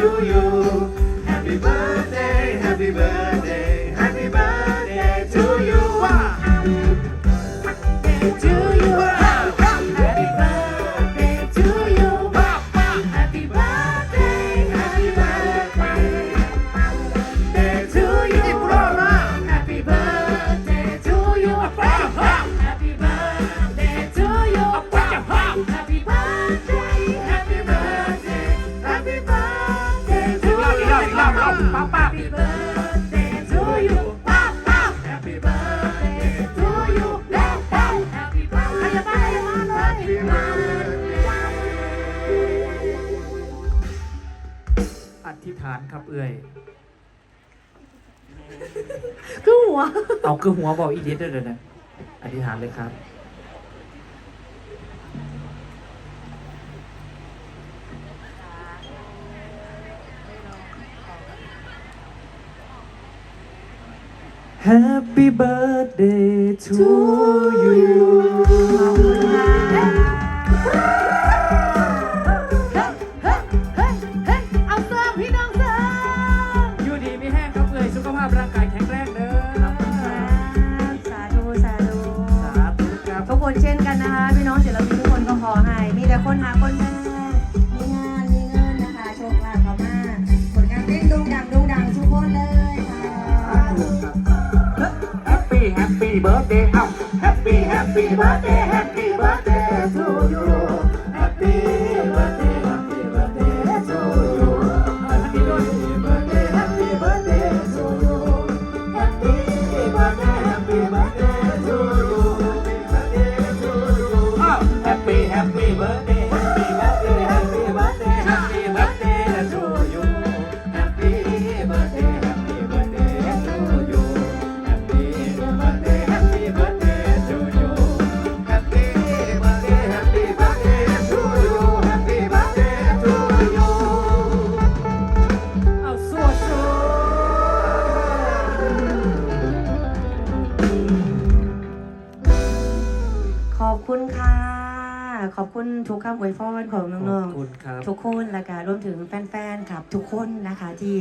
to you ครับเอ่ยคือหัว เอาคือหัวบอกอีกนิดเดียวเดี๋ยวนะอธิษฐานเลยครับ Happy birthday to you คนหาคนมามีงานมีเงินนะคะโชคลาภเข้ามาผลงานเพลงโด่งดังโด่งดังทุกคนเลยค่ะ Happy Happy birthday เอ้า Happy Happy birthday Happy birthday to you Happy birthday Happy birthday to you Happy birthday Happy birthday to you Happy birthday Happy birthday to you Happy Happy birthday Happy birthday คุณทุกคำอวยพรของขน้อองบคุณครับ ๆทุกคนและก็รวมถึงแฟนๆครับ ทุกคนนะคะที่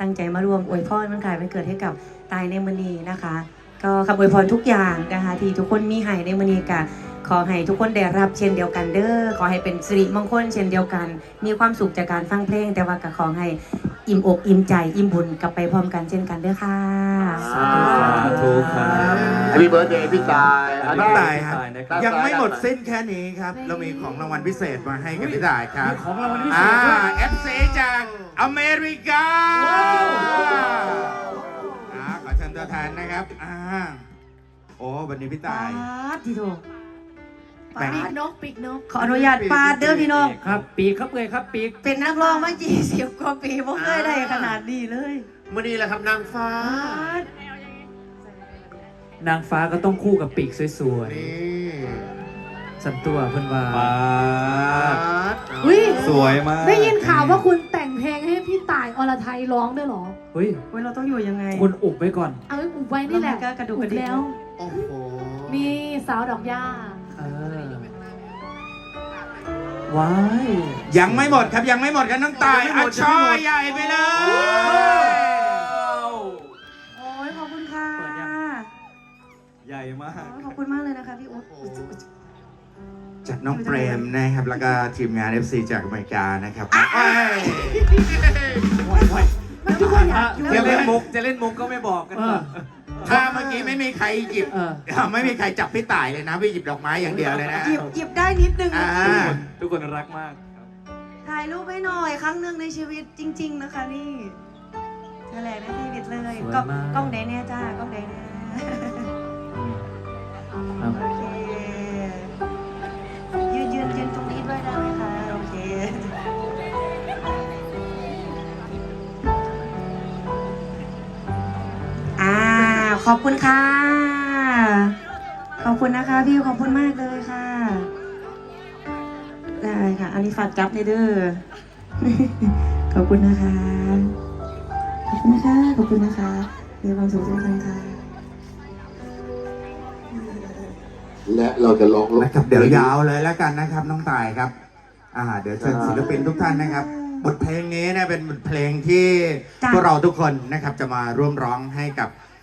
ตั้งใจมารวมอวยพรมันขายมันเกิดให้กับตายในมณีนะคะ ก็คำอวยพรทุกอย่างนะคะที่ทุกคนมีให้ในมณีกะขอให้ทุกคนได้รับเช่นเดียวกันเด้อขอให้เป็นสิริมงคลเช่นเดียวกัน มีความสุขจากการฟังเพลง แต่ว่าก็ขอให้ อิ่มอกอิ่มใจอิ่มบุญกลับไปพร้อมกันเช่นกันเด้อค่ะสาธุครับ Happy birthday พี่ตายอันน้นี้องตายครับนะครับ ยังไม่หมดสิ้นแค่นี้ครับ เรามีของรางวัลพิเศษมาให้กับพี่ตายครับมีของรางวัลพิเศอ่าษด้วย FC จากอเมริกาอ่าขอเชิญตัวแทนนะครับ อ่า โอ้ วันนี้พี่ตายที่ถูก แบ่งปีกนกปีกนกขออนุญาตปาดเด้อพี่น้อง ครับ ปีกครับเอ่ยครับปีก เป็นนักร้องมา20กว่าปีบ่เคยได้ขนาดนี้เลยมื่อนี้แหละครับนางฟ้านางฟ้าก็ต้องคู่กับปีกสวยนี่ๆสันตัวเพิ่นว่าอุ้ยสวยมากได้ยินข่าวว่าคุณแต่งเพลงให้พี่ต่ายอรไทยร้องด้วยเหรอ เฮ้ยเว้ยเราต้องอยู่ยังไงคุณอุบไว้ก่อน เอาไว้อุบไว้นี่แหละแล้วมันก็กระดูกกระดิก อุบแล้ว โอ้โห นี่สาวดอกหญ้าเออ ว้ายยังไม่หมดครับยังไม่หมดครับน้องตายอะช่อใหญ่ไปเลย โอ้ยขอบคุณค่ะใหญ่มากขอบคุณมากเลยนะคะพี่อุ๊ดจากน้องเปรมนะครับ แล้วก็ทีมงาน FC จากอเมริกานะครับมันทุกคนอยากอยู่จะเล่นมุกจะเล่นมุกก็ไม่บอกกันเออ ถ้าเมื่อกี้ไม่มีใครหยิบ เออ ไม่มีใครจับพี่ต่ายเลยนะ พี่หยิบดอกไม้อย่างเดียวเลยนะ หยิบหยิบได้นิดนึงอ่า ทุกคนรักมากถ่ายรูปให้หน่อยครั้งหนึ่งในชีวิตจริง ๆ นะคะนี่นั่นแหละในชีวิตเลยสวยกล้องมาก กล้องไหนเนี่ยจ้ากล้องไหนเนี่ยครับ โอเค ขอบคุณค่ะ ขอบคุณนะคะพี่ขอบคุณมากเลยค่ะได้ค่ะ อันนี้ฝากจับเด้อขอบคุณนะคะ ขอบคุณนะคะ ขอบคุณนะคะมีความสุขด้วยกันค่ะ และเราจะลองนะครับเดี๋ยวยาวเลยแล้วกันนะครับน้องตายครับ อ่า เดี๋ยวเชิญศิลปินทุกท่านนะครับ บทเพลงนี้เนะเป็นบทเพลงที่พวกเราทุกคนนะครับจะมาร่วมร้องให้กับ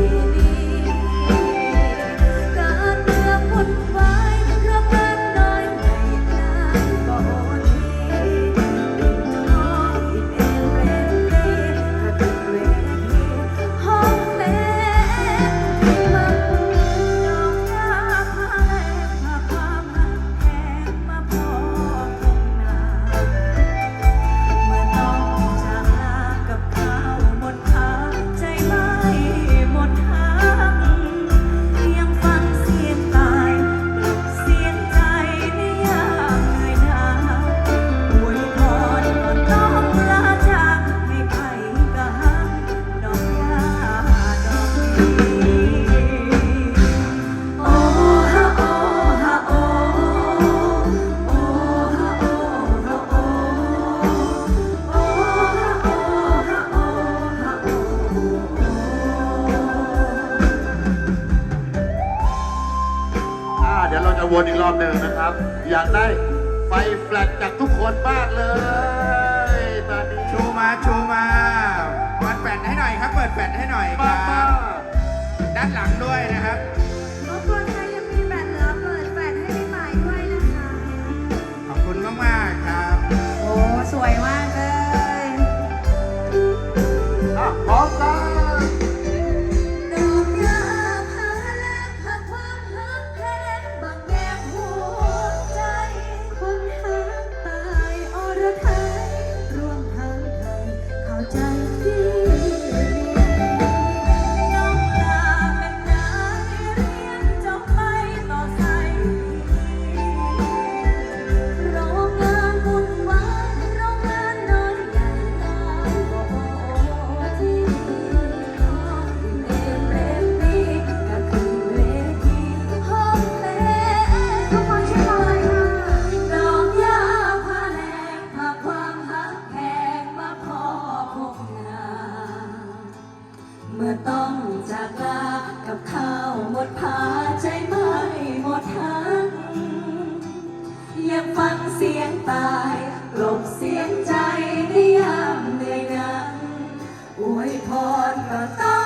you. วนอีกรอบหนึ่งนะครับ อยากได้ไฟแฟลชจากทุกคนมากเลยตอนนี้ชูมาชูมาเปิดแฟลชให้หน่อยครับ เปิดแฟลชให้หน่อยครับมา ด้านหลังด้วยนะครับ กับข้าวหมดผาใจไม่หมดทั้งยังฟังเสียงตายหลบเสียงใจในยามในนั้นอวยพรก็ต้อง